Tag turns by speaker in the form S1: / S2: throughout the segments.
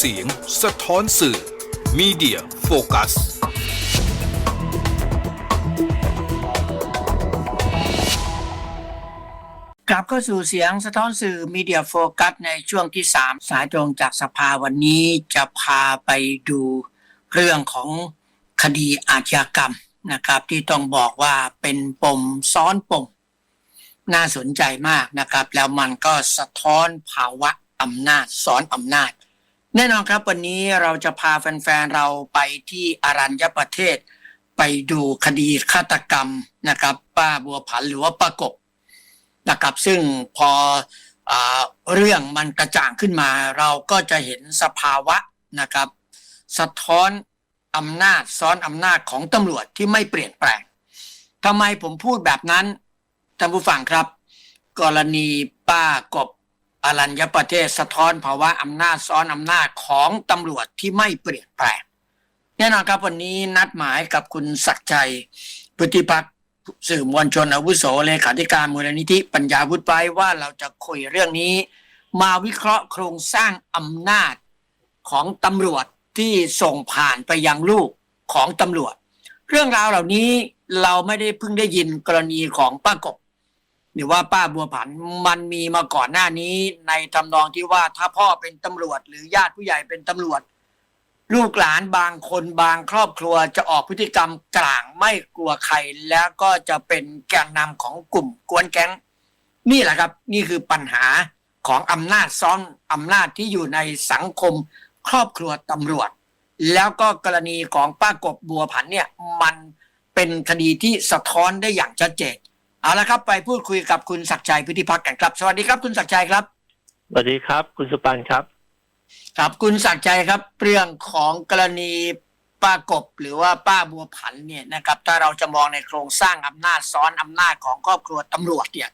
S1: เสียงสะท้อนสื่อ Media Focus
S2: กลับเข้าสู่เสียงสะท้อนสื่อมีเดียโฟกัสในช่วงที่ 3 สายตรงจากสภาวันนี้จะพาไปดูเรื่องของคดีอาชญากรรมนะครับ ที่ต้องบอกว่าเป็นปมซ้อนปม น่าสนใจมากนะครับ แล้วมันก็สะท้อนภาวะอำนาจซ้อนอำนาจ แน่นอนครับวันนี้เราจะพาแฟนๆเราไปที่อรัญญประเทศ ไปดูคดีฆาตกรรมนะครับ ป้าบัวผันหรือว่าป้ากบนะครับ ซึ่งพออเรื่องมันกระจ่างขึ้นมา เราก็จะเห็นสภาวะนะครับ สะท้อนอำนาจซ้อนอำนาจของตำรวจที่ไม่เปลี่ยนแปลงทำไมผมพูดแบบนั้น ท่านผู้ฟังครับ กรณีป้ากบอรัญญประเทศสะท้อนภาวะอำนาจซ้อนอำนาจของตำรวจที่ไม่เปลี่ยนแปลงแน่นอนครับวันนี้นัดหมายกับคุณศักดิ์ชัยพุทธิพัฒน์สื่อมวลชนอาวุโสเลขาธิการมูลนิธิปัญญาวุฒิไว้ว่าเราจะคุยเรื่องนี้ มาวิเคราะห์โครงสร้างอำนาจของตำรวจที่ส่งผ่านไปยังลูกของตำรวจ เรื่องราวเหล่านี้เราไม่ได้เพิ่งได้ยินกรณีของป้ากบ หรือว่าป้าบัวผันมันมีมาก่อนหน้านี้ในทำนองที่ว่าถ้าพ่อเป็นตำรวจ หรือญาติผู้ใหญ่เป็นตำรวจ ลูกหลานบางคนบางครอบครัวจะออกพฤติกรรมกลางไม่กลัวใคร แล้วก็จะเป็นแกนนำของกลุ่มกวนแก๊ง นี่แหละครับ นี่คือปัญหาของอำนาจซ้อนอำนาจที่อยู่ในสังคมครอบครัวตำรวจ แล้วก็กรณีของป้ากบบัวผันเนี่ยมันเป็นคดีที่สะท้อนได้อย่างชัดเจน เอาละครับไปพูดคุยกับคุณศักดิ์ชัยพุทธิพักกันครับ สวัสดีครับคุณศักดิ์ชัยครับ
S3: สวัสดีครับ คุณสุปันครับ
S2: ครับคุณศักดิ์ใจครับ เรื่องของกรณีป้ากบหรือว่าป้าบัวผันเนี่ยนะครับ ถ้าเราจะมองในโครงสร้างอำนาจซ้อนอำนาจของครอบครัวตำรวจเนี่ย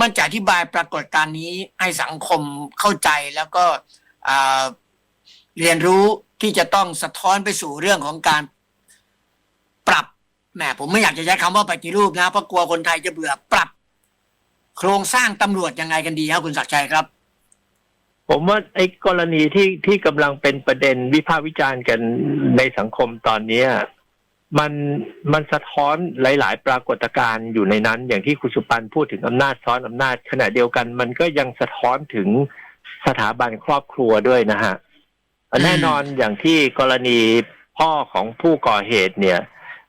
S2: มันจะอธิบายปรากฏการณ์นี้ให้สังคมเข้าใจแล้วก็อ่าเรียนรู้ที่จะต้องสะท้อนไปสู่เรื่องของการปรับ แหมผมไม่อยากจะใช้คำว่าปฏิรูปนะเพราะกลัวคนไทยจะเบื่อปรับ โครงสร้างตำรวจยังไงกันดีครับคุณศักดิ์ชัยครับ
S3: ผมว่าไอ้กรณีที่ที่กำลังเป็นประเด็นวิพากษ์วิจารณ์กันในสังคมตอนเนี้ยมันมันสะท้อนหลาย ๆ ปรากฏการณ์อยู่ในนั้น อย่างที่คุณสุปันพูดถึงอำนาจซ้อนอำนาจขณะเดียวกัน มันก็ยังสะท้อนถึงสถาบันครอบครัวด้วยนะฮะแน่นอนอย่างที่กรณีพ่อของผู้ก่อเหตุเนี่ย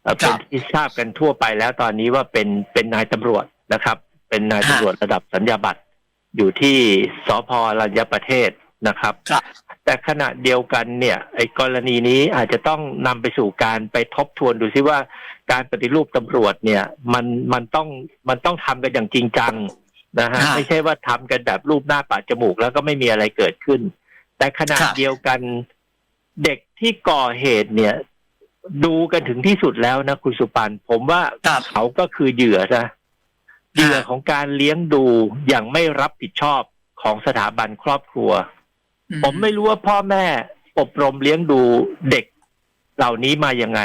S3: เอ่อ
S2: ครั
S3: เป็น
S2: บ
S3: ที่ทราบกันทั่วไปแล้วตอนนี้ว่าเป็นเป็นนายตำรวจนะครับ เป็นนายตำรวจระดับสัญญาบัตรอยู่ที่สพรัญญประเทศนะครับ
S2: ครับ
S3: แต่ขณะเดียวกันเนี่ยไอ้กรณีนี้อาจจะต้องนำไปสู่การไปทบทวนดูซิว่าการปฏิรูปตำรวจเนี่ย มันมันต้องมันต้องทำกันอย่างจริงจังนะฮะ
S2: ครับ
S3: ไม่ใช่ว่าทำกันแบบรูปหน้าปากจมูกแล้วก็ไม่มีอะไรเกิดขึ้น แต่ขณะ
S2: ครับ
S3: เดียวกันเด็กที่ก่อเหตุเนี่ย ดูกันถึงที่สุดแล้วนะคุณสุปันผมว่า
S2: ครับ
S3: เขาก็คือเหยื่อนะเหยื่อของการเลี้ยงดูอย่างไม่รับผิดชอบของสถาบันครอบครัวผมไม่รู้ว่าพ่อแม่อบรมเลี้ยงดูเด็ก เหล่านี้มายังไง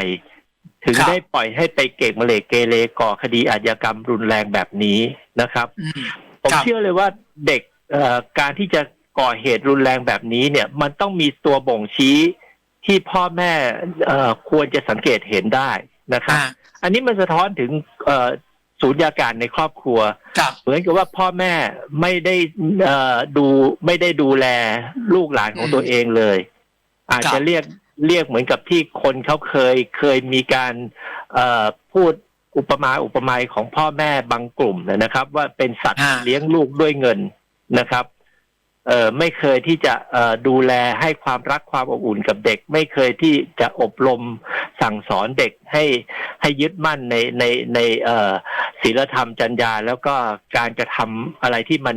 S3: ถึง
S2: ครับ
S3: ได้ปล่อยให้ไปเก่งมาเลเกเรก่อคดีอาชญากรรมรุนแรงแบบนี้นะครับ
S2: อืม
S3: ผม
S2: ครับ
S3: เชื่อเลยว่าเด็กเอ่อการที่จะก่อเหตุรุนแรงแบบนี้เนี่ย มันต้องมีตัวบ่งชี้ ที่พ่อแม่เอ่อควรจะสังเกตเห็นได้นะครับ
S2: อ่า
S3: อันนี้มันสะท้อนถึงเอ่อศูนยาการในครอบครัว
S2: ครับ
S3: เหมือนกับว่าพ่อแม่ไม่ได้เอ่อดูไม่ได้ดูแลลูกหลานของ
S2: อืม
S3: ตัวเองเลย อาจ
S2: ครั
S3: จะ
S2: บ
S3: เรียกเรียกเหมือนกับที่คนเขาเคยเคยมีการเอ่อพูดอุปมาอุปไมยของพ่อแม่บางกลุ่มนะครับ ว่าเป็นสัตว์
S2: อ่า
S3: เลี้ยงลูกด้วยเงินนะครับ เอ่อไม่เคยที่จะเอ่อดูแลให้ความรักความอบอุ่นกับเด็ก ไม่เคยที่จะอบรมสั่งสอนเด็กให้ให้ยึดมั่นในในในเอ่อศีลธรรมจรรยา แล้วก็การกระทำอะไรที่มัน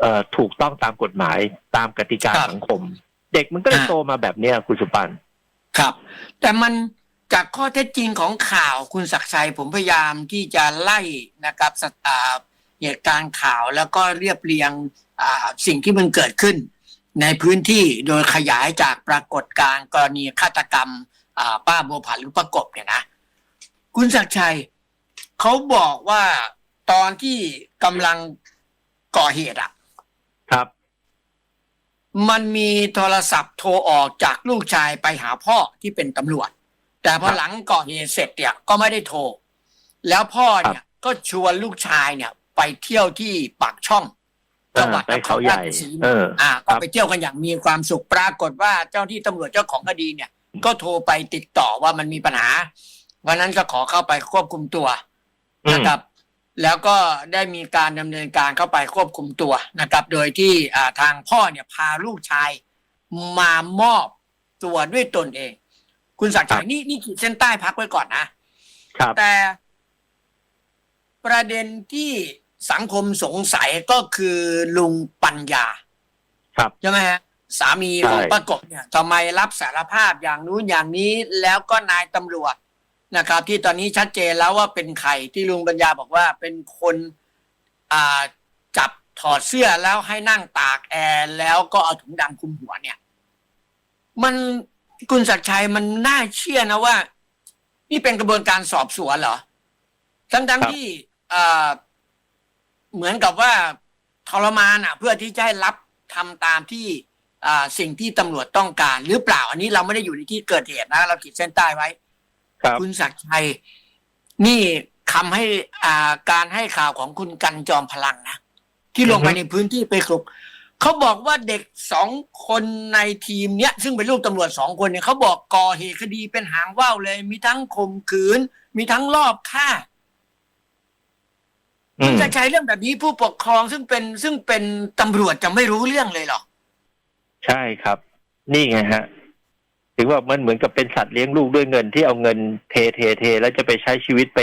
S3: เอ่อถูกต้องตามกฎหมายตามกติกา
S2: ครับ
S3: สังคม เด็กมันก็เลย
S2: อ่า
S3: โตมาแบบเนี้ยคุณสุปัน
S2: ครับ แต่มันจากข้อเท็จจริงของข่าวคุณศักดิ์ชัยผมพยายามที่จะไล่นะครับสตาเหตุการณ์ข่าวแล้วก็เรียบเรียงอ่า สิ่งที่มันเกิดขึ้น ในพื้นที่โดยขยายจากปรากฏการณ์กรณีฆาตกรรมอ่าป้าบัวผันหรือประกบเนี่ยนะคุณศักดิ์ชัยเขาบอกว่าตอนที่กำลังก่อเหตุอะ
S3: ครับ
S2: มันมีโทรศัพท์โทรออกจากลูกชายไปหาพ่อที่เป็นตำรวจ แต่พอ
S3: ครับ
S2: หลังก่อเหตุเสร็จเนี่ยก็ไม่ได้โทร แล้วพ่อเนี่ยก็ชวนลูกชายเนี่ย ไปเที่ยวที่ปากช่อง จังหวัด
S3: เออไปเขาใหญ่
S2: นครราชสีมา
S3: เออ
S2: อ่า
S3: ครั
S2: ก็
S3: บ
S2: ไปเที่ยวกันอย่างมีความสุขปรากฏว่าเจ้าที่ตำรวจเจ้าของคดีเนี่ย ก็โทรไปติดต่อว่ามันมีปัญหาวันนั้นก็ขอเข้าไปควบคุมตัว
S3: อืม
S2: นะครับ แล้วก็ได้มีการดำเนินการเข้าไปควบคุมตัวนะครับ โดยที่อ่าทางพ่อเนี่ยพาลูกชายมามอบตัวด้วยตนเอง คุณศักดิ์ชัยนี่นี่ขีดเส้นใต้พักไว้ก่อนนะ
S3: ครับ
S2: แต่ประเด็นที่ สังคมสงสัยก็คือลุงปัญญา
S3: ครับ
S2: ใช่ไหมฮะสามีของ
S3: ใช่
S2: ประกบเนี่ยทำไมรับสารภาพอย่างนู้นอย่างนี้แล้วก็นายตำรวจนะครับ ที่ตอนนี้ชัดเจนแล้วว่าเป็นใครที่ลุงปัญญาบอกว่าเป็นคนอ่าจับถอดเสื้อแล้วให้นั่งตากแอร์แล้วก็เอาถุงดำคลุมหัวเนี่ย มันคุณศักดิ์ชัยมันน่าเชื่อนะว่า นี่เป็นกระบวนการสอบสวนเหรอ ทั้งทั้ง
S3: ครับ
S2: ที่อ่า เหมือนกับว่าทรมานอะ เพื่อที่จะให้รับทำตามที่อ่าสิ่งที่ตำรวจต้องการ หรือเปล่า อันนี้เราไม่ได้อยู่ในที่เกิดเหตุนะ เราขีดเส้นใต้ไว้
S3: ครับ
S2: คุณศักดิ์ชัย นี่คำให้อ่าการให้ข่าวของคุณกันจอมพลังนะที่ลงไป
S3: อือฮึ
S2: ในพื้นที่ไปคลุกเขาบอกว่าเด็กสองคนในทีมเนี้ย ซึ่งเป็นลูกตำรวจสองคนเนี่ยเขาบอกก่อเหตุคดีเป็นหางว่าวเลย มีทั้งข่มขืน มีทั้งลอบฆ่า
S3: อื
S2: คุณ
S3: ม
S2: จะใช้เรื่องแบบนี้ผู้ปกครองซึ่งเป็นซึ่งเป็นตำรวจจะไม่รู้เรื่องเลยเหรอ
S3: ใช่ครับ นี่ไงฮะ ถึงว่ามันเหมือนกับเป็นสัตว์เลี้ยงลูกด้วยเงินที่เอาเงินเทเทเท แล้วจะไปใช้ชีวิตไป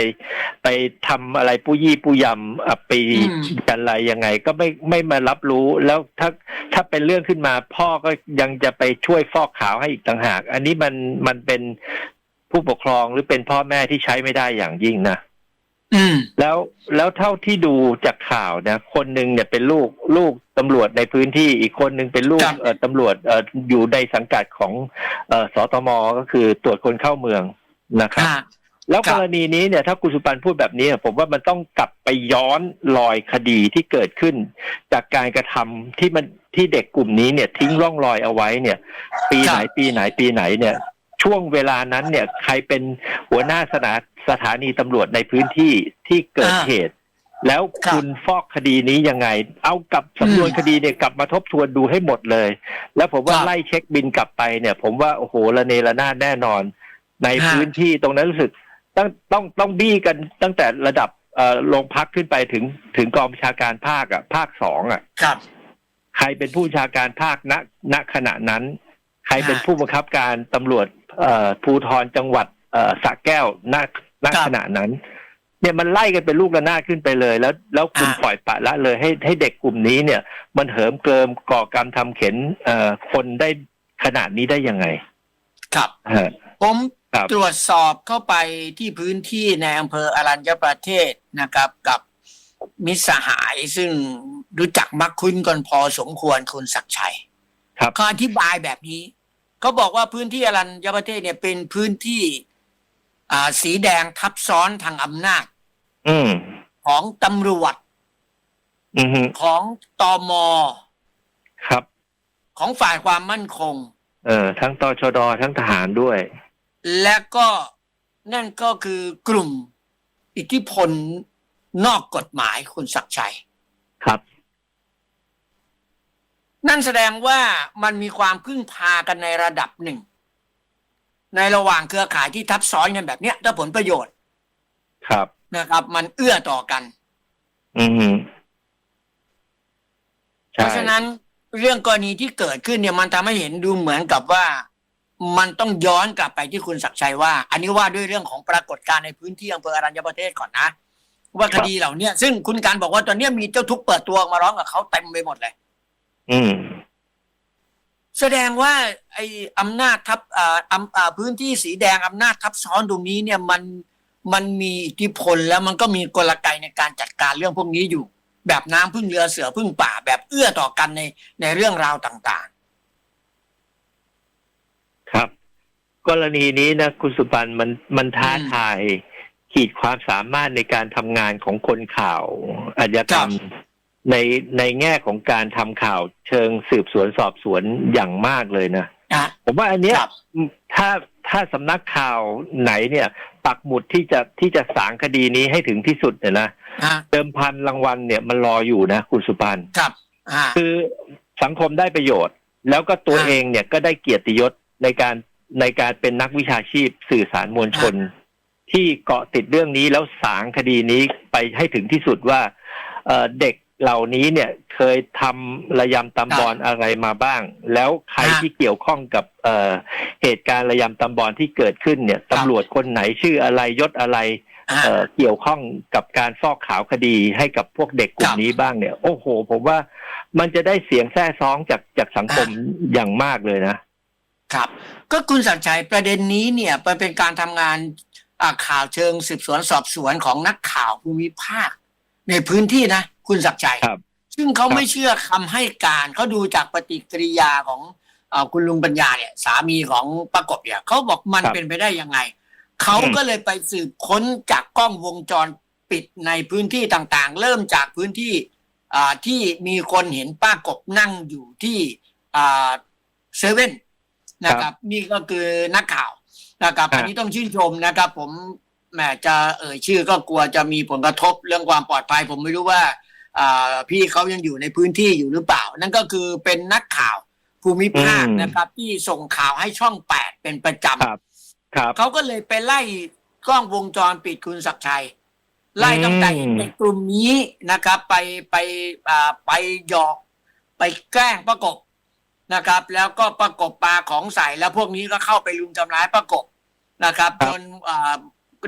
S3: ไปทำอะไรปุยี่ปุยำอะไป
S2: อืม
S3: กันอะไรยังไง ก็ไม่ไม่มารับรู้แล้วถ้าถ้าเป็นเรื่องขึ้นมา พ่อก็ยังจะไปช่วยฟอกขาวให้อีกต่างหาก อันนี้มันมันเป็นผู้ปกครองหรือเป็นพ่อแม่ที่ใช้ไม่ได้อย่างยิ่งนะ
S2: อืม
S3: แล้วแล้วเท่าที่ดูจากข่าวนะคนหนึ่งเนี่ยเป็นลูกลูกตำรวจในพื้นที่อีกคนหนึ่งเป็นลูก
S2: ครับ
S3: เอ่อตำรวจเอ่ออยู่ในสังกัดของเอ่อสตมก็คือตรวจคนเข้าเมืองนะครับ
S2: อ่า
S3: แล้ว
S2: ครั
S3: ก
S2: บ
S3: รณีนี้เนี่ยถ้าคุณสุปันพูดแบบนี้ ผมว่ามันต้องกลับไปย้อนรอยคดีที่เกิดขึ้น จากการกระทำที่มันที่เด็กกลุ่มนี้เนี่ยทิ้งร่องรอยเอาไว้เนี่ย ปีไหนปีไหนปีไหนเนี่ย ช่วงเวลานั้นเนี่ย ใครเป็นหัวหน้าสถา สถานีตำรวจในพื้นที่ที่เกิด
S2: อ่า
S3: เหตุ แล้ว
S2: ครับ
S3: คุณฟอกคดีนี้ยังไง เอากลับสำนวน
S2: อืม
S3: คดีเนี่ยกลับมาทบทวนดูให้หมดเลย แล้วผมว่า
S2: ครับ
S3: ไล่เช็คบินกลับไปเนี่ย ผมว่าโอ้โหระเนระนาดแน่นอน ใน
S2: ฮะ
S3: พื้นที่ตรงนั้นรู้สึกต้องต้องต้องบี้กันตั้งแต่ระดับเอ่อโรงพักขึ้นไปถึงถึงกองบัญชาการภาคอะ ภาคสองอะ
S2: ครับ
S3: ใครเป็นผู้บัญชาการภาคณณขณะนั้น ใครเป็น
S2: ฮะ
S3: ผู้บังคับการตำรวจเอ่อภูธรจังหวัดเอ่อสระแก้วณ ณ
S2: ครับ
S3: ขณะนั้น เนี่ยมันไล่กันเป็นลูกระนาดขึ้นไปเลย แล้ว แล้วคุณ
S2: อ่า
S3: ปล่อยปละละเลยให้ให้เด็กกลุ่มนี้เนี่ย มันเหิมเกริมก่อกรรมทำเข็นเอ่อคนได้ขนาดนี้ได้ยังไง
S2: ครับ
S3: ฮะ
S2: ผม
S3: ครับ
S2: ตรวจสอบเข้าไปที่พื้นที่ในอำเภออรัญญประเทศนะครับ กับมิตรสหายซึ่งรู้จักมักคุ้นกันพอสมควรคุณศักดิ์ชัย
S3: ครับ
S2: เขาอธิบายแบบนี้ เขาบอกว่าพื้นที่อรัญญประเทศเนี่ยเป็นพื้นที่อ่า สีแดงทับซ้อนทางอำนาจ
S3: อืม
S2: ของตำรวจ
S3: อืมฮึ
S2: ของตอม
S3: ครับ
S2: ของฝ่ายความมั่นคง
S3: เออ ทั้งตชดทั้งทหารด้วย
S2: และก็นั่นก็คือกลุ่มอิทธิพลนอกกฎหมายคุณศักดิ์ชัย
S3: ครับ
S2: นั่นแสดงว่ามันมีความพึ่งพากันในระดับหนึ่ง ในระหว่างเครือข่ายที่ทับซ้อนกันแบบเนี้ยถ้าผลประโยชน์
S3: ครับ
S2: นะครับ มันเอื้อต่อกัน
S3: อืมฮึ
S2: เพ
S3: ใช่
S2: ราะฉะนั้นเรื่องกรณีที่เกิดขึ้นเนี่ยมันทำให้เห็นดูเหมือนกับว่า มันต้องย้อนกลับไปที่คุณศักดิ์ชัยว่า อันนี้ว่าด้วยเรื่องของปรากฏการณ์ในพื้นที่อำเภออรัญญประเทศก่อนนะ ว่าคดีเหล่าเนี้ยซึ่งคุณการบอกว่าตอนเนี้ยมีเจ้าทุกข์เปิดตัวออกมาร้องกับเขาเต็มไปหมดเลย
S3: อืม
S2: แสดงว่าไอ้อำนาจทับอ่าอำอ่าพื้นที่สีแดงอำนาจทับซ้อนตรงนี้เนี่ยมันมันมีอิทธิพลแล้วมันก็มีกลไกในการจัดการเรื่องพวกนี้อยู่ แบบน้ำพึ่งเรือเสือพึ่งป่า แบบเอื้อต่อกันในในเรื่องราวต่าง
S3: ครับ กรณีนี้นะคุณสุปันมันมันท้า
S2: อืม
S3: ทายขีดความสามารถในการทำงานของคนข่าวอาชญากรรม ในในแง่ของการทำข่าวเชิงสืบสวนสอบสวนอย่างมากเลยนะ
S2: นะ
S3: ผมว่าอันเนี้ย
S2: ครับ
S3: ถ้าถ้าสำนักข่าวไหนเนี่ย ปักหมุดที่จะที่จะสางคดีนี้ให้ถึงที่สุดเนี่ยนะ
S2: ฮะ
S3: เดิมพันรางวัลเนี่ยมันรออยู่นะคุณสุพันธ์
S2: ครับอ่า
S3: คือสังคมได้ประโยชน์ แล้วก็ตัว
S2: อ่า
S3: เองเนี่ยก็ได้เกียรติยศในการในการเป็นนักวิชาชีพสื่อสารมวลชน ที่เกาะติดเรื่องนี้แล้วสางคดีนี้ไปให้ถึงที่สุดว่าเอ่อเด็ก เหล่านี้เนี่ยเคยทำระยำตำบอลอะไรมาบ้าง แล้วใคร
S2: อ่า
S3: ที่เกี่ยวข้องกับเอ่อเหตุการณ์ระยำตำบอลที่เกิดขึ้นเนี่ยตำรวจคนไหนชื่ออะไรยศอะไร
S2: อ่า
S3: เอ่อเกี่ยวข้องกับการฟอกขาวคดีให้กับพวกเด็กกลุ่
S2: ค
S3: ม
S2: รับ
S3: นี้บ้างเนี่ย โอ้โห ผมว่ามันจะได้เสียงแท้ซ้องจากจากสังคมอย่างมากเลยนะ
S2: ครับ ก็คุณสัจชัยประเด็นนี้เนี่ยมันเป็นการทำงานอ่าข่าวเชิงสืบสวนสอบสวนของนักข่าวภูมิภาค ในพื้นที่นะ คุณสัจชัย
S3: ครับ
S2: ซึ่งเขา
S3: ครับ
S2: ไม่เชื่อคำให้การเขาดูจากปฏิกิริยาของอาคุณลุงปัญญาเนี่ย สามีของประกบเนี่ยเขาบอกมันเป็นไปได้ยังไงเขาก็เลยไปสืบค้นจากกล้องวงจรปิดในพื้นที่ต่างๆ เริ่มจากพื้นที่อ่าที่มีคนเห็นป้ากบนั่งอยู่ที่อ่าเซเว่นนะครับ นี่ก็คือนักข่าวนะครับ
S3: ครับ
S2: อันนี้ต้องชื่นชมนะครับ ผม แหมจะเอ่ยชื่อก็กลัวจะมีผลกระทบเรื่องความปลอดภัย ผมไม่รู้ว่าอ่าพี่เขายังอยู่ในพื้นที่อยู่หรือเปล่า นั่นก็คือเป็นนักข่าวภูมิภาค
S3: อืม
S2: นะครับ ที่ส่งข่าวให้ช่องแปดเป็นประจ
S3: ครับครับำ
S2: เขาก็เลยไปไล่กล้องวงจรปิดคุณศักดิ์ชัย ไล่ตั้งแต่
S3: อืม
S2: ในกลุ่มนี้นะครับ ไปไปอ่าไปหยอก ไปแกล้งประกบนะครับ แล้วก็ประกบปลาของใส่แล้วพวกนี้ก็เข้าไปลุมทำร้ายประกบนะครับ จนอ่า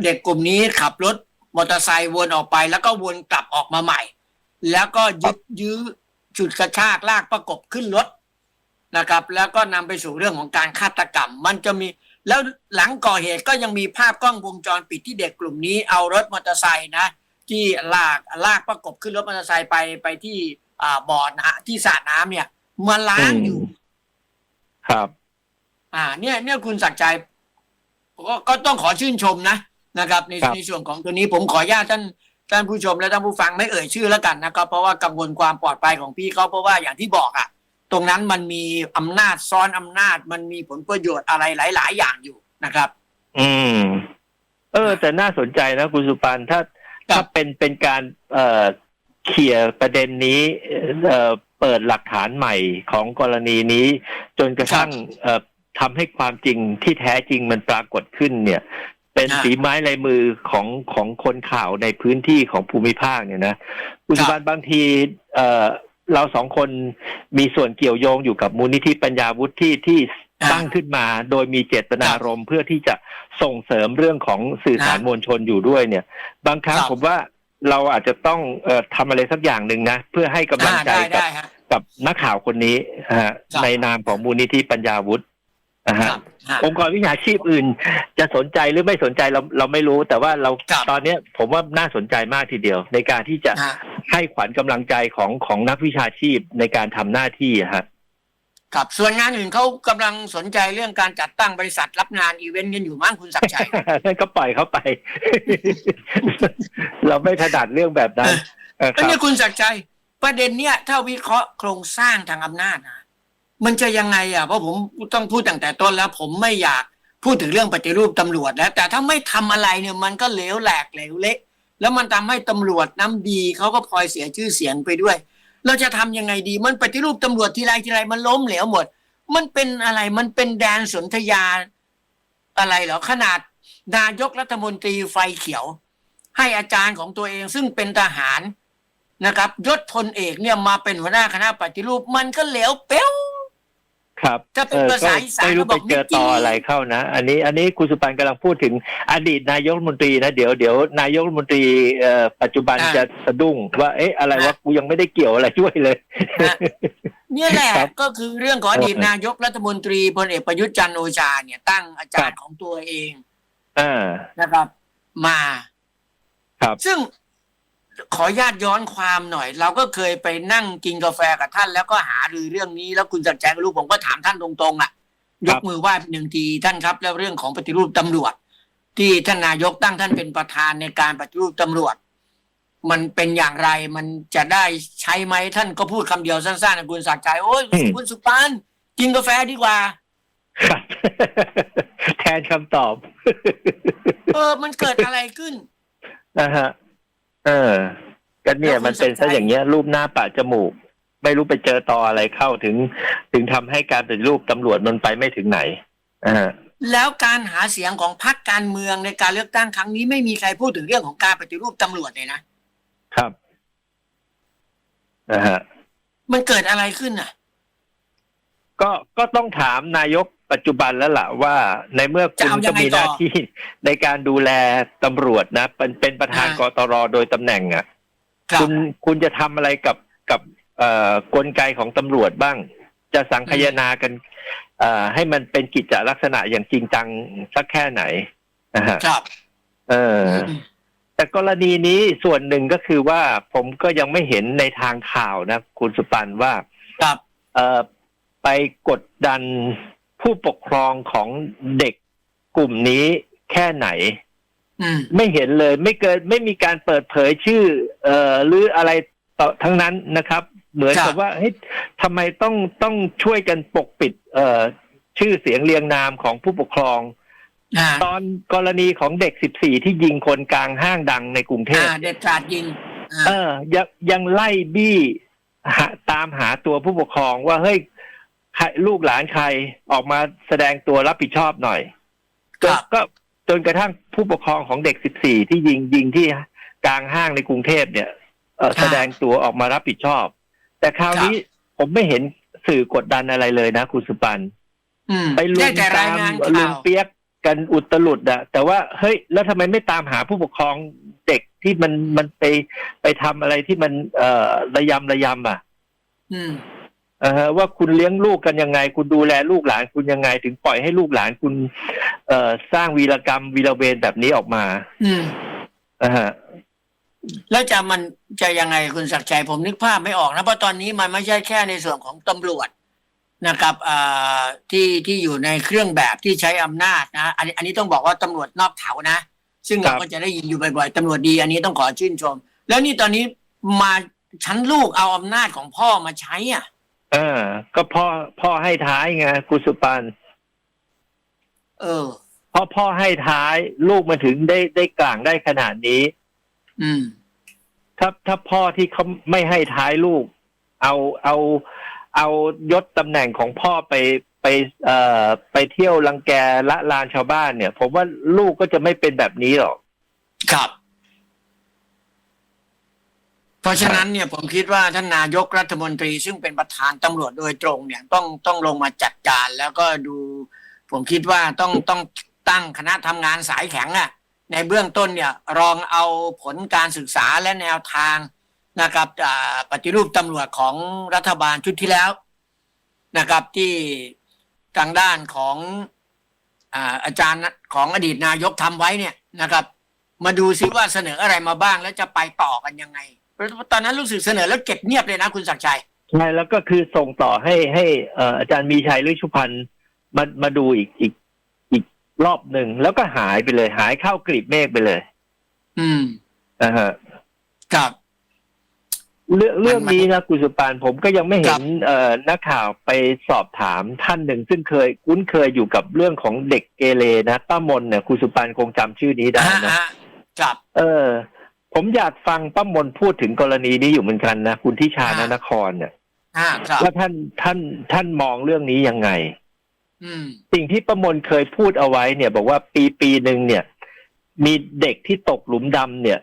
S2: เด็กกลุ่มนี้ขับรถมอเตอร์ไซค์วนออกไป แล้วก็วนกลับออกมาใหม่ แล้วก็ยึดยื้อฉุดกระชากลากประกบขึ้นรถนะครับ แล้วก็นำไปสู่เรื่องของการฆาตกรรม มันจะมีแล้วหลังก่อเหตุก็ยังมีภาพกล้องวงจรปิดที่เด็กกลุ่มนี้เอารถมอเตอร์ไซค์นะ ที่ลากลากประกบขึ้นรถมอเตอร์ไซค์ไปไปที่อ่าบ่อนะที่สระน้ำเนี่ยมาล้างอยู่
S3: ครับ
S2: อ่า เนี่ย เนี่ยคุณศักดิ์ใจก็ก็ต้องขอชื่นชมนะ นะครับ ใน
S3: ครับ
S2: ในส่วนของตัวนี้ผมขออนุญาตท่านท่านผู้ชมและท่านผู้ฟังไม่เอ่ยชื่อแล้วกันนะครับ เพราะว่ากังวลความปลอดภัยของพี่เขาเพราะว่าอย่างที่บอกอะตรงนั้นมันมีอำนาจซ้อนอำนาจมันมีผลประโยชน์อะไรหลาย ๆ อย่างอยู่นะครับ
S3: อืม เออ แต่น่าสนใจนะคุณสุปันถ้า
S2: ครับ
S3: ถ้าเป็นเป็นการเอ่อเขี่ยประเด็นนี้เอ่อเปิดหลักฐานใหม่ของกรณีนี้ จนกระทั่งเอ่อทำให้ความจริงที่แท้จริงมันปรากฏขึ้นเนี่ย เป็น
S2: อ่า
S3: ฝีไม้ลายมือของของคนข่าวในพื้นที่ของภูมิภาคเนี่ยนะคุณ
S2: ครับ
S3: สุปันบางที เอ่อเราสองคนมีส่วนเกี่ยวโยงอยู่กับมูลนิธิปัญญาวุฒิที่ที่
S2: อ่า
S3: ตั้งขึ้นมาโดยมีเจตนารมณ์เพื่อที่จะส่งเสริมเรื่องของสื่อสาร
S2: อ่าม
S3: วลชนอยู่ด้วยเนี่ย บางครั้ง
S2: ครับ
S3: ผมว่าเราอาจจะต้องเอ่อทำอะไรสักอย่างหนึ่งนะ เพื่อให้กำลัง
S2: อ่า
S3: ใจ
S2: ได้
S3: กับ
S2: ได้ฮะ
S3: กับนักข่าวคนนี้นะฮะ
S2: ครับ
S3: ในนามของมูลนิธิปัญญาวุฒิ นะ
S2: ค
S3: ฮะ
S2: รับฮะ
S3: องค์กรวิชาชีพอื่น จะสนใจหรือไม่สนใจเราเราไม่รู้ แต่ว่าเรา
S2: ครับ
S3: ตอนเนี้ยผมว่าน่าสนใจมากทีเดียว ในการที่จะ
S2: ฮะ
S3: ให้ขวัญกำลังใจของของนักวิชาชีพในการทำหน้าที่อะฮะ
S2: ครับส่วนงานอื่นเขากำลังสนใจเรื่องการจัดตั้งบริษัทรับงานอีเวนต์กันอยู่มั้งคุณศักดิ์ชัย
S3: นั่นก็ปล่อยเขาไป เราไม่ถนัดเรื่องแบบนั้นเออค
S2: แล้ว
S3: รับ
S2: เนี่ยคุณศักดิ์ชัยประเด็นเนี้ยถ้าวิเคราะห์โครงสร้างทางอำนาจนะ มันจะยังไงอะเพราะผมต้องพูดตั้งแต่ต้นแล้ว ผมไม่อยากพูดถึงเรื่องปฏิรูปตำรวจแล้วแต่ถ้าไม่ทำอะไรเนี่ยมันก็เหลวแหลกเหลวเละแล้วมันทำให้ตำรวจน้ำดีเขาก็พลอยเสียชื่อเสียงไปด้วย เราจะทำยังไงดี มันปฏิรูปตำรวจทีไรทีไรมันล้มเหลวหมด มันเป็นอะไรมันเป็นแดนสนธยาอะไรเหรอขนาดนายกรัฐมนตรีไฟเขียว ให้อาจารย์ของตัวเองซึ่งเป็นทหารนะครับยศพลเอกเนี่ยมาเป็นหัวหน้าคณะปฏิรูปมันก็เหลวเป้ว
S3: ครับ
S2: จะเป็น
S3: ออ
S2: ภาษา
S3: ก็
S2: อีสาน
S3: ไม่รู้
S2: บ
S3: ไป
S2: อก
S3: เจอ
S2: ไม่จริง
S3: ต่ออะไรเข้านะ อันนี้อันนี้คุณสุปันกำลังพูดถึงอดีตนายกรัฐมนตรีนะเดี๋ยวเดี๋ยวนายกรัฐมนตรีเอ่อปัจจุบัน
S2: อ่า
S3: จะสะดุ้งว่าเอ๊ะอะไรวะ
S2: อ่า
S3: กูยังไม่ได้เกี่ยวอะไรด้วยเลย
S2: เนี่ยแหละ
S3: ครับ
S2: ก็คือเรื่องของอดีต
S3: เออ
S2: นายกรัฐมนตรีพลเอกประยุทธ์จันทร์โอชาเนี่ยตั้งอาจารย์ของตัวเอง
S3: อ่า
S2: นะครับมา
S3: ครับ
S2: ซึ่ง ขออนุญาตย้อนความหน่อย เราก็เคยไปนั่งกินกาแฟกับท่าน แล้วก็หารือเรื่องนี้ แล้วคุณจักรแจงก็รู้ผมก็ถามท่านตรงๆอะ ยกมือไหว้หนึ่งทีท่านครับ แล้วเรื่องของปฏิรูปตำรวจ ที่ท่านนายกตั้งท่านเป็นประธานในการปฏิรูปตำรวจ มันเป็นอย่างไรมันจะได้ใช้ไหมท่านก็พูดคำเดียวสั้นๆนะคุณศักดิ์ใจโอ้ย
S3: อืม
S2: คุณสุปานกินกาแฟดีกว่า
S3: ครับแทนคำตอบ
S2: เออมันเกิดอะไรขึ้น
S3: นะฮะ เออก็เนี่ย
S2: แล้วคุณ
S3: มันเป็น
S2: สนใจ
S3: ซะอย่างเงี้ยรูปหน้าปะจมูก ไม่รู้ไปเจอต่ออะไรเข้าถึง ถึงทำให้การปฏิรูปตำรวจมันไปไม่ถึงไหนอ่า
S2: แล้วการหาเสียงของพรรคการเมืองในการเลือกตั้งครั้งนี้ไม่มีใครพูดถึงเรื่องของการปฏิรูปตำรวจเลยนะครับ
S3: นะฮะ
S2: มันเกิดอะไรขึ้นอะ
S3: ก็ก็ต้องถามนายกปัจจุบันแล้วล่ะว่า ในเมื่อคุณ
S2: จะเอายั
S3: ก็
S2: งไง
S3: มีหน้า
S2: ต่อ
S3: ที่ในการดูแลตำรวจนะ เป็นเป็นประธาน
S2: อ่าก
S3: ตรโดยตำแหน่งอะ
S2: ครับ
S3: คุณคุณจะทำอะไรกับกับเอ่อกลไกของตำรวจบ้าง จะสังคายนากันเอ่อให้มันเป็นกิจลักษณะอย่างจริงจังสักแค่ไหนนะฮะ
S2: ครับ
S3: เออ
S2: อืม
S3: แต่กรณีนี้ส่วนหนึ่งก็คือว่าผมก็ยังไม่เห็นในทางข่าวนะ คุณสุปันว่า
S2: ครับ
S3: เอ่อ ไปกดดันผู้ปกครองของเด็กกลุ่มนี้แค่ไหน
S2: อืม
S3: ไม่เห็นเลยไม่เกิดไม่มีการเปิดเผยชื่อ เอ่อหรืออะไรต่อทั้งนั้นนะครับ เหมือน
S2: ครั
S3: กับบว่าเฮ้ยทำไมต้องต้องช่วยกันปกปิด เอ่อชื่อเสียงเรียงนามของผู้ปกครอง
S2: อ่า
S3: ตอนกรณีของเด็ก14ที่ยิงคนกลางห้างดังในกรุงเทพ
S2: อ่าเด็ดขาดยิงอ่า
S3: เออยังยังไล่บี้หาตามหาตัวผู้ปกครองว่าเฮ้ย ใครลูกหลานใครออกมาแสดงตัวรับผิดชอบหน่อย
S2: ค
S3: จ
S2: รั
S3: น
S2: บ
S3: ก็จนกระทั่งผู้ปกครองของเด็ก 14 ที่ยิงยิงที่กลางห้างในกรุงเทพเนี่ยเอ่อแสดงตัวออกมารับผิดชอบ แต่คราวนี้ผมไม่เห็นสื่อกดดันอะไรเลยนะคุณสุปัน
S2: อืม
S3: ไปลุ
S2: ได้
S3: ม
S2: แต่ราย
S3: ตาม
S2: งาน
S3: ลุ
S2: ข่างว
S3: เปียกกันอุตลุดอะแต่ว่าเฮ้ย แล้วทำไมไม่ตามหาผู้ปกครองเด็กที่มันมันไปไปทำอะไรที่มันเอ่อระยำระยำอะ
S2: อืม
S3: เออว่าคุณเลี้ยงลูกกันยังไง คุณดูแลลูกหลานคุณยังไง ถึงปล่อยให้ลูกหลานคุณ เอ่อสร้างวีรกรรมวีรเวรแบบนี้ออกมา
S2: อืม
S3: อ่าฮะ
S2: แล้วจะมันจะยังไงคุณศักดิ์ชัยผมนึกภาพไม่ออกนะเพราะตอนนี้มันไม่ใช่แค่ในส่วนของตำรวจนะครับอ่าที่ที่อยู่ในเครื่องแบบที่ใช้อำนาจนะอันนี้อันนี้ต้องบอกว่าตำรวจนอกแถวนะ ซึ่งเราก็จะได้ยินอยู่บ่อยๆตำรวจดี อันนี้ต้องขอชื่นชม แล้วนี่ตอนนี้มาชั้นลูกเอาอำนาจของพ่อมาใช้อะ
S3: เออ ก็พ่อพ่อให้ท้ายไงคุณสุปัน
S2: เออ
S3: เพราะพ่อให้ท้ายลูกมาถึงได้ได้กลางได้ขนาดนี้
S2: อืม
S3: ถ้าถ้าพ่อที่เขาไม่ให้ท้ายลูก เอาเอาเอายศตำแหน่งของพ่อไปไปเอ่อไปเที่ยวรังแกละลานชาวบ้านเนี่ย ผมว่าลูกก็จะไม่เป็นแบบนี้หรอก
S2: ครับ เพราะฉะนั้นเนี่ยผมคิดว่าท่านนายกรัฐมนตรี ซึ่งเป็นประธานตำรวจโดยตรงเนี่ยต้องต้องลงมาจัดการแล้วก็ดู ผมคิดว่าต้องต้องตั้งคณะทำงานสายแข็งอะในเบื้องต้นเนี่ยรองเอาผลการศึกษาและแนวทางนะครับปฏิรูปตำรวจของรัฐบาลชุดที่แล้วนะครับที่ทางด้านของอาจารย์ของอดีตนายกทำไว้เนี่ยนะครับ มาดูซิว่าเสนออะไรมาบ้างแล้วจะไปต่อกันยังไง ตอนนั้นรู้สึกเสนอแล้วเก็บเงียบเลยนะคุณศักดิ์ชัย
S3: ใช่แล้วก็คือส่งต่อให้ให้เอ่ออาจารย์มีชัยฤชุพันธ์มามาดูอีกอีกอีกรอบหนึ่งแล้วก็หายไปเลย หายเข้ากลีบเมฆไปเลย
S2: อืม
S3: นะฮะ
S2: ครับ
S3: เรื่องเรื่อง
S2: มัน
S3: นี้นะคุณสุปานผมก็ยังไม่
S2: ค
S3: เห็
S2: รั
S3: น
S2: บ
S3: เอ่อนักข่าวไปสอบถามท่านหนึ่ง ซึ่งเคยคุ้นเคยอยู่กับเรื่องของเด็กเกเรนะป้ามนเนี่ยคุณสุปานคงจำชื่อนี้ได้
S2: ฮะ
S3: นะ
S2: ฮะครับ
S3: เออ ผมอยากฟังป้ามนพูดถึงกรณีนี้อยู่เหมือนกันนะคุณทิชานนครเนี่ย
S2: ฮะครับ
S3: ว่าท่านท่านท่านมองเรื่องนี้ยังไง
S2: อืม
S3: สิ่งที่ประมวลเคยพูดเอาไว้เนี่ย บอกว่าปีปีหนึ่งเนี่ย มีเด็กที่ตกหลุมดำเนี่ย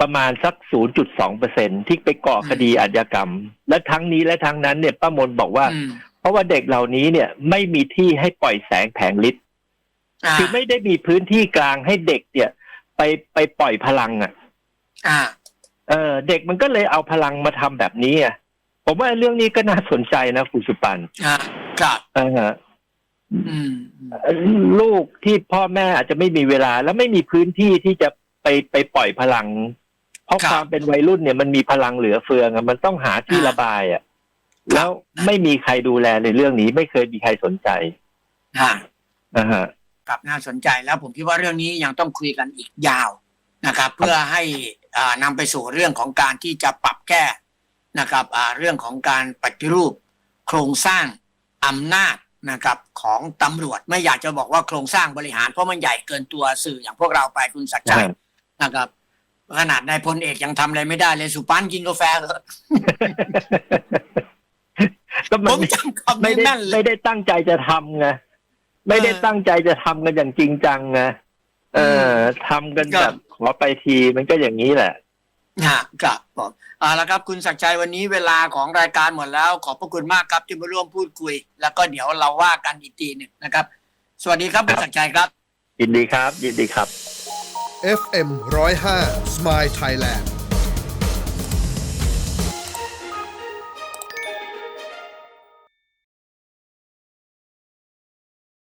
S3: ประมาณสัก 0.2เปอร์เซ็นที่ไปก่อคดีอาชญากรรม และทั้งนี้และทั้งนั้นเนี่ยป้ามนบอกว่า
S2: อืม
S3: เพราะว่าเด็กเหล่านี้เนี่ย ไม่มีที่ให้ปล่อยแสงแผงฤทธิ์
S2: อ่า
S3: คือไม่ได้มีพื้นที่กลางให้เด็กเนี่ย ไปไปปล่อยพลังอะ
S2: อ่า
S3: เออเด็กมันก็เลยเอาพลังมาทำแบบนี้อะผมว่าเรื่องนี้ก็น่าสนใจนะคุณสุปัน
S2: อ่าครับ
S3: เออ
S2: อืม
S3: ลูกที่พ่อแม่อาจจะไม่มีเวลา แล้วไม่มีพื้นที่ที่จะไปไปปล่อยพลัง เพราะความเป็นวัยรุ่นเนี่ยมันมีพลังเหลือเฟืองอะมันต้องหาที่ระบายอะแล้วไม่มีใครดูแลในเรื่องนี้ ไม่เคยมีใครสนใจ
S2: ฮะ
S3: นะฮะ
S2: ครับน่าสนใจแล้วผมคิดว่าเรื่องนี้ยังต้องคุยกันอีกยาว นะครับ เพื่อให้อ่านำไปสู่เรื่องของการที่จะปรับแก้นะครับอ่าเรื่องของการปฏิรูป โครงสร้างอำนาจนะครับของตำรวจไม่อยากจะบอกว่าโครงสร้างบริหารเพราะมันใหญ่เกินตัวสื่ออย่างพวกเราไปคุณสัจชัยนะครับขนาดนายพลเอกยังทำอะไรไม่ได้เลยสุปันกินกาแฟเถอะ
S3: ก็
S2: ผ
S3: มัน
S2: มจำคำ
S3: ไม่
S2: นี้
S3: ได้
S2: แม่นเล
S3: ไม่
S2: ย
S3: ได้ตั้งใจจะทำไงไม่ได้
S2: เออ
S3: ตั้งใจจะทำกันอย่างจริงจังไง เออทำกัน
S2: ก็
S3: แบบขอไปทีมันก็อย่างนี้แหละ
S2: นะครับผมเอาละครับ คุณศักดิ์ชัยวันนี้เวลาของรายการหมดแล้ว ขอบพระคุณมากครับที่มาร่วมพูดคุย แล้วก็เดี๋ยวเราว่ากันอีกทีหนึ่งนะครับ สวัสดีครับคุณศักดิ์ชัยครับ
S3: ยินดีครับ ยินดีครับ
S4: FM 105 Smile Thailand